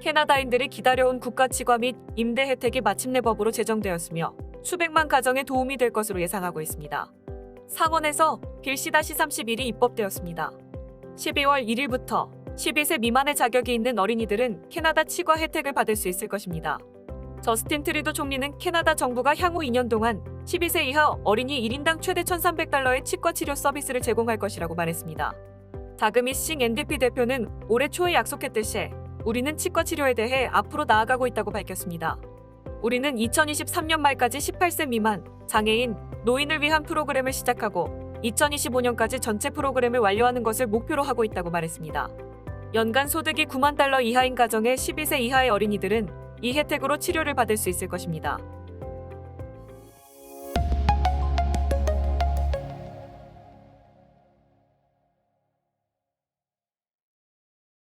캐나다인들이 기다려온 국가 치과 및 임대 혜택이 마침내 법으로 제정되었으며 수백만 가정에 도움이 될 것으로 예상하고 있습니다. 상원에서 빌 C-31이 입법되었습니다. 12월 1일부터 12세 미만의 자격이 있는 어린이들은 캐나다 치과 혜택을 받을 수 있을 것입니다. 저스틴 트리도 총리는 캐나다 정부가 향후 2년 동안 12세 이하 어린이 1인당 최대 1,300달러의 치과 치료 서비스를 제공할 것이라고 말했습니다. 다그미 싱 NDP 대표는 올해 초에 약속했듯이 우리는 치과 치료에 대해 앞으로 나아가고 있다고 밝혔습니다. 우리는 2023년 말까지 18세 미만, 장애인, 노인을 위한 프로그램을 시작하고 2025년까지 전체 프로그램을 완료하는 것을 목표로 하고 있다고 말했습니다. 연간 소득이 9만 달러 이하인 가정의 12세 이하의 어린이들은 이 혜택으로 치료를 받을 수 있을 것입니다.